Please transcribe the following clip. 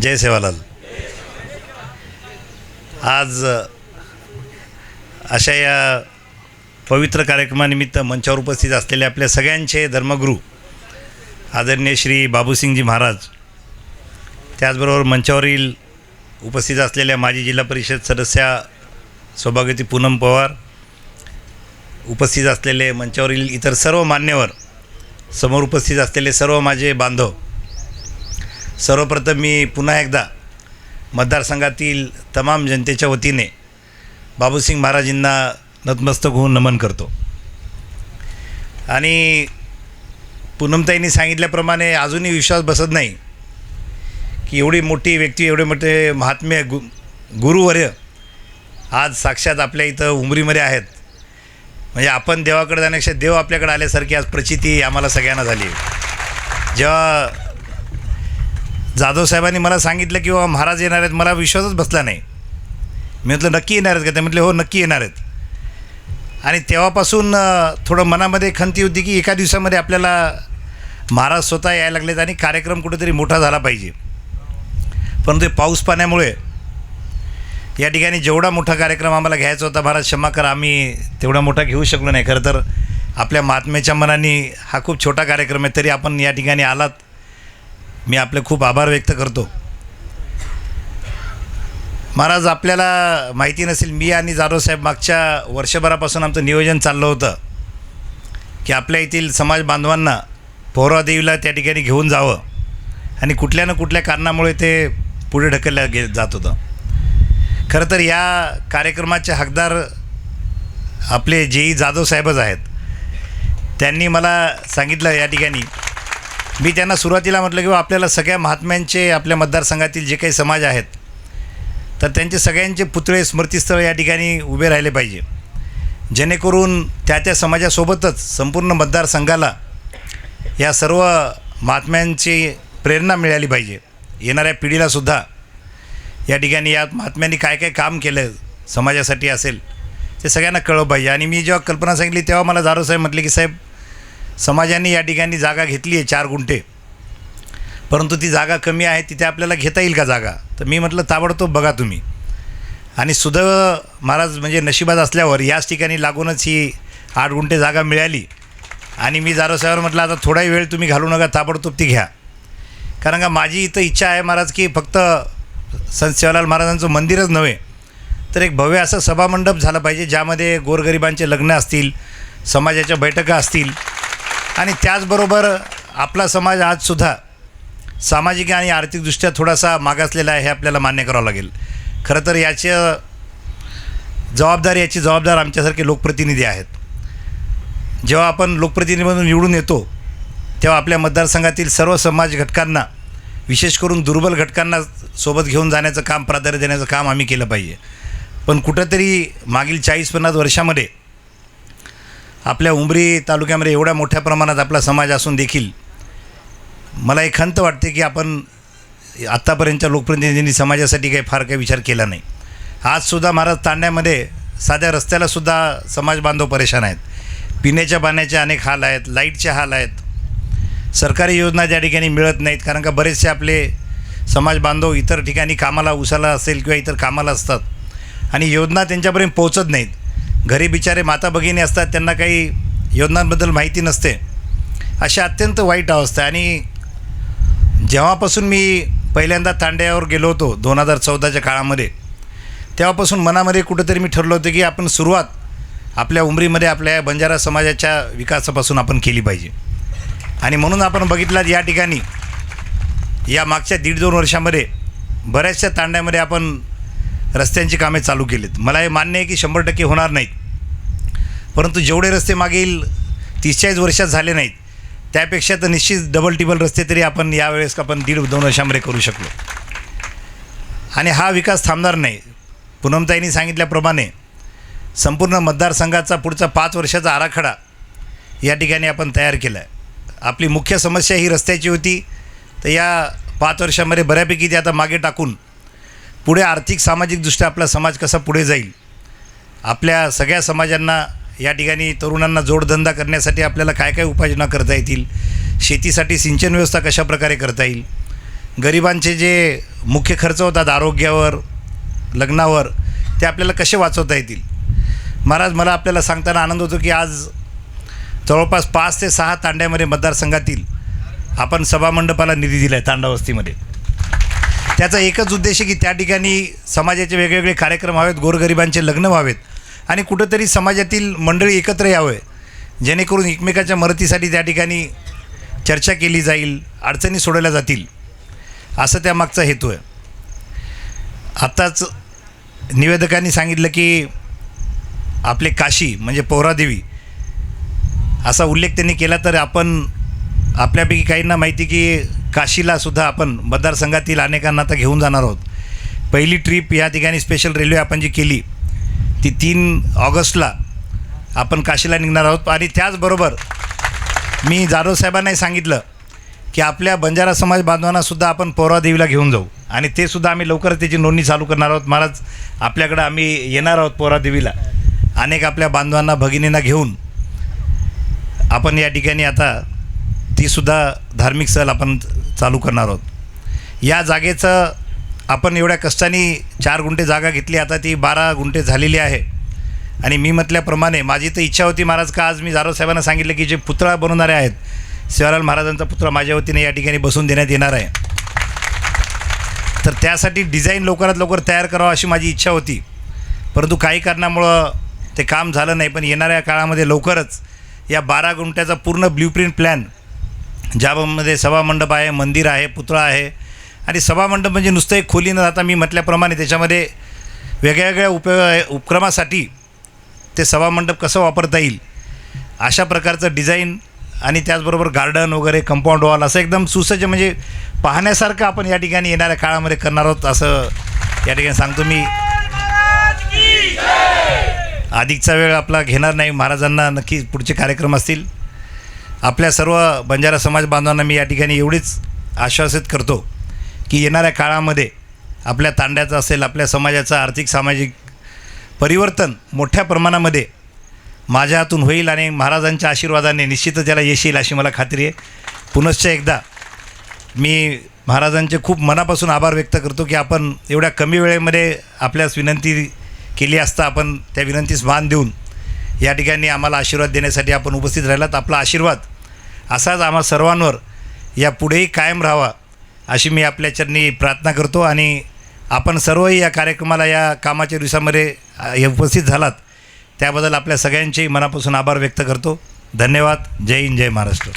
जय सेवालाल. आज अशा या पवित्र कार्यक्रमानिमित्त मंचावर उपस्थित असलेले आपल्या सगळ्यांचे धर्मगुरू आदरणीय श्री बाबूसिंगजी महाराज त्याचबरोबर मंचावरील उपस्थित असलेल्या माजी जिल्हा परिषद सदस्या सौभाग्यती पूनम पवार उपस्थित असलेले मंचावरील इतर सर्व मान्यवर समोर उपस्थित असलेले सर्व माझे बांधव सर्वप्रथम मी पुन्हा एकदा मतदारसंघातील तमाम जनतेच्या वतीने बाबूसिंग महाराजींना नतमस्तक होऊन नमन करतो. आणि पूनमताईंनी सांगितल्याप्रमाणे अजूनही विश्वास बसत नाही की एवढी मोठी व्यक्ती एवढे मोठे महात्म्य गु गुरुवर्य आज साक्षात आपल्या इथं उमरीमध्ये आहेत. म्हणजे आपण देवाकडे जाण्यापेक्षा देव आपल्याकडे आल्यासारखी आज प्रचिती आम्हाला सगळ्यांना झाली जेव्हा जाधव साहेबांनी मला सांगितलं की बाबा महाराज येणार आहेत. मला विश्वासच बसला नाही. मी म्हटलं नक्की येणार आहेत का? ते म्हटले हो नक्की येणार आहेत. आणि तेव्हापासून थोडं मनामध्ये खंती होती की एका दिवसामध्ये आपल्याला महाराज स्वतः यायला लागलेत आणि कार्यक्रम कुठेतरी मोठा झाला पाहिजे. परंतु पाऊस पाण्यामुळे या ठिकाणी जेवढा मोठा कार्यक्रम आम्हाला घ्यायचा होता महाराज क्षमा करा आम्ही तेवढा मोठा घेऊ शकलो नाही. खरं तर आपल्या महात्म्याच्या मनाने हा खूप छोटा कार्यक्रम आहे तरी आपण या ठिकाणी आलात. मी आपले खूप आभार व्यक्त करतो. महाराज आपल्याला माहिती नसेल मी आणि जाधव साहेब मागच्या वर्षभरापासून आमचं नियोजन चाललं होतं की आपल्या येथील समाज बांधवांना पौरादेवीला त्या ठिकाणी घेऊन जावं आणि कुठल्या ना कुठल्या कारणामुळे ते पुढे ढकलल्या गे जात होतं. खरं तर या कार्यक्रमाचे हकदार आपले जेई जाधव साहेबच आहेत. त्यांनी मला सांगितलं या ठिकाणी मी त्यांना सुरुवातीला म्हटलं की आपल्याला सगळ्या महात्म्यांचे आपल्या मतदारसंघातील जे काही समाज आहेत तर त्यांचे सगळ्यांचे पुतळे स्मृतीस्थळ या ठिकाणी उभे राहिले पाहिजे. जेणेकरून त्या त्या समाजासोबतच संपूर्ण मतदारसंघाला या सर्व महात्म्यांची प्रेरणा मिळाली पाहिजे. येणाऱ्या पिढीलासुद्धा या ठिकाणी या महात्म्यांनी काय काय काम केलं समाजासाठी असेल ते सगळ्यांना कळलं पाहिजे. आणि मी जेव्हा कल्पना सांगितली तेव्हा मला जाधव म्हटले की साहेब समाजाने या ठिकाणी जागा घेतली आहे चार गुंठे. परंतु ती जागा कमी आहे तिथे आपल्याला घेता येईल का जागा? तर मी म्हटलं ताबडतोब बघा तुम्ही. आणि सुदैव महाराज म्हणजे नशिबात असल्यावर याच ठिकाणी लागूनच ही आठ गुंठे जागा मिळाली. आणि मी जारोसाहेबांना म्हटलं आता थोडाही वेळ तुम्ही घालू नका ताबडतोब ती घ्या. कारण का माझी इथं इच्छा आहे महाराज की फक्त संत सेवालाल महाराजांचं मंदिरच नव्हे तर एक भव्य असं सभामंडप झालं पाहिजे ज्यामध्ये गोरगरिबांचे लग्न असतील समाजाच्या बैठका असतील आणि त्याचबरोबर आपला समाज आजसुद्धा सामाजिक आणि आर्थिकदृष्ट्या थोडासा मागासलेला आहे हे आपल्याला मान्य करावं लागेल. खरं तर याचं जबाबदारी याची जबाबदार आमच्यासारखे लोकप्रतिनिधी आहेत. जेव्हा आपण लोकप्रतिनिधीमधून निवडून येतो तेव्हा आपल्या मतदारसंघातील सर्व समाज घटकांना विशेष करून दुर्बल घटकांना सोबत घेऊन जाण्याचं काम प्राधान्य देण्याचं काम आम्ही केलं पाहिजे. पण कुठंतरी मागील चाळीस पन्नास वर्षामध्ये आपल्या उमरी तालुक्यामध्ये एवढ्या मोठ्या प्रमाणात आपला समाज असून देखील मला एक खंत वाटते की आपण आत्तापर्यंतच्या लोकप्रतिनिधींनी समाजासाठी काही फार काही विचार केला नाही. आजसुद्धा महाराज तांड्यामध्ये साध्या रस्त्यालासुद्धा समाज बांधव परेशान आहेत. पिण्याच्या पाण्याचे अनेक हाल आहेत लाईटचे हाल आहेत. सरकारी योजना ज्या ठिकाणी मिळत नाहीत कारण का बरेचसे आपले समाज बांधव इतर ठिकाणी कामाला उसाला असेल किंवा इतर कामाला असतात आणि योजना त्यांच्यापर्यंत पोहोचत नाहीत. घरी बिचारे माता भगिनी असतात त्यांना काही योजनांबद्दल माहिती नसते. अशी अत्यंत वाईट अवस्था आहे. आणि जेव्हापासून मी पहिल्यांदा तांड्यावर गेलो होतो दोन हजार चौदाच्या काळामध्ये तेव्हापासून मनामध्ये कुठंतरी मी ठरलं होतं की आपण सुरुवात आपल्या उमरीमध्ये आपल्या बंजारा समाजाच्या विकासापासून आपण केली पाहिजे. आणि म्हणून आपण बघितलं या ठिकाणी या मागच्या दीड दोन वर्षामध्ये बऱ्याचशा तांड्यामध्ये आपण रस्त्यांची कामे चालू केलीत. मला हे मान्य आहे की शंभर टक्के होणार नाहीत. परंतु जेवढे रस्ते मागील तीस चाळीस वर्षात झाले नाहीत त्यापेक्षा तर निश्चित डबल टिबल रस्ते तरी आपण यावेळेस आपण दीड दोन वर्षामध्ये करू शकलो. आणि हा विकास थांबणार नाही. पूनमताईंनी सांगितल्याप्रमाणे संपूर्ण मतदारसंघाचा पुढचा पाच वर्षाचा आराखडा या ठिकाणी आपण तयार केला आहे आपली मुख्य समस्या ही रस्त्याची होती. तर या पाच वर्षामध्ये बऱ्यापैकी ते आता मागे टाकून पुढे आर्थिक सामाजिकदृष्ट्या आपला समाज कसा पुढे जाईल? आपल्या सगळ्या समाजांना या ठिकाणी तरुणांना जोडधंदा करण्यासाठी आपल्याला काय काय उपाययोजना करता येतील? शेतीसाठी सिंचन व्यवस्था कशा प्रकारे करता येईल? गरिबांचे जे मुख्य खर्च होतात आरोग्यावर लग्नावर ते आपल्याला कसे वाचवता येतील? महाराज मला आपल्याला सांगताना आनंद होतो की आज जवळपास पाच ते सहा तांड्यामध्ये मतदारसंघातील आपण सभामंडपाला निधी दिला आहे तांडावस्तीमध्ये. त्याचा एकच उद्देश आहे की त्या ठिकाणी समाजाचे वेगवेगळे कार्यक्रम व्हावेत गोरगरिबांचे लग्न व्हावेत आणि कुठंतरी समाजातील मंडळी एकत्र यावे जेणेकरून एकमेकाच्या मदतीसाठी त्या ठिकाणी चर्चा केली जाईल अडचणी सोडवल्या जातील असं त्यामागचा हेतू आहे. आत्ताच निवेदकांनी सांगितलं की आपले काशी म्हणजे पोहरादेवी असा उल्लेख त्यांनी केला तर आपण आपल्यापैकी काहींना माहिती की काशीला सुद्धा आपण मतदारसंघातील अनेकांना आता घेऊन जाणार आहोत. पहिली ट्रीप या ठिकाणी स्पेशल रेल्वे आपण जी केली ती तीन ऑगस्टला आपण काशीला निघणार आहोत. आणि त्याचबरोबर मी जाधव साहेबांनाही सांगितलं की आपल्या बंजारा समाज बांधवांनासुद्धा आपण पोहरादेवीला घेऊन जाऊ. आणि ते सुद्धा आम्ही लवकरच त्याची नोंदणी चालू करणार आहोत. महाराज आपल्याकडं आम्ही येणार आहोत पोहरादेवीला अनेक आपल्या बांधवांना भगिनींना घेऊन आपण या ठिकाणी आता तीसुद्धा धार्मिक सहल आपण चालू करणार आहोत. या जागेचं आपण एवढ्या कष्टाने चार गुंठे जागा घेतली आता ती बारा गुंठे झालेली आहे. आणि मी म्हटल्याप्रमाणे माझी तर इच्छा होती महाराज का आज मी जाधव साहेबांना सांगितलं की जे पुतळा बनवणारे आहेत शिवालाल महाराजांचा पुतळा माझ्या वतीने या ठिकाणी बसून देण्यात येणार आहे. तर त्यासाठी डिझाईन लवकरात लवकर तयार करावं अशी माझी इच्छा होती. परंतु काही कारणामुळं ते काम झालं नाही पण येणाऱ्या काळामध्ये लवकरच या बारा गुंठ्याचा पूर्ण ब्ल्यूप्रिंट प्लॅन ज्यामध्ये सभामंडप आहे मंदिर आहे पुतळा आहे. आणि सभामंडप म्हणजे नुसतं एक खोली न राहता मी म्हटल्याप्रमाणे त्याच्यामध्ये वेगळ्या वेगळ्या उपयोग उपक्रमासाठी ते सभामंडप कसं वापरता येईल अशा प्रकारचं डिझाईन आणि त्याचबरोबर गार्डन वगैरे कंपाऊंड वॉल असं एकदम सुसज्ज म्हणजे पाहण्यासारखं आपण या ठिकाणी येणाऱ्या काळामध्ये करणार आहोत असं या ठिकाणी सांगतो मी. अधिकचा वेळ आपला घेणार नाही महाराजांना नक्की पुढचे कार्यक्रम असतील. आपल्या सर्व बंजारा समाज बांधवांना मी या ठिकाणी एवढीच आश्वासित करतो की येणाऱ्या काळामध्ये आपल्या तांड्याचं असेल आपल्या समाजाचं आर्थिक सामाजिक परिवर्तन मोठ्या प्रमाणामध्ये माझ्या हातून होईल आणि महाराजांच्या आशीर्वादाने निश्चितच त्याला यश येईल अशी मला खात्री आहे. पुनश्च एकदा मी महाराजांचे खूप मनापासून आभार व्यक्त करतो की आपण एवढ्या कमी वेळेमध्ये आपल्यास विनंती केली असता आपण त्या विनंतीस मान देऊन या ठिकाणी आम्हाला आशीर्वाद देण्यासाठी आपण उपस्थित राहिलात. आपला आशीर्वाद असाच आम्हा सर्वांवर या पुढेही कायम राहावा अशी मी आपल्या चरणी प्रार्थना करतो आणि आपण सर्वही या कार्यक्रमाला या कामाच्या दिवसामध्ये उपस्थित झालात त्याबद्दल आपल्या सगळ्यांचेही मनापासून आभार व्यक्त करतो. धन्यवाद. जय हिंद जय महाराष्ट्र.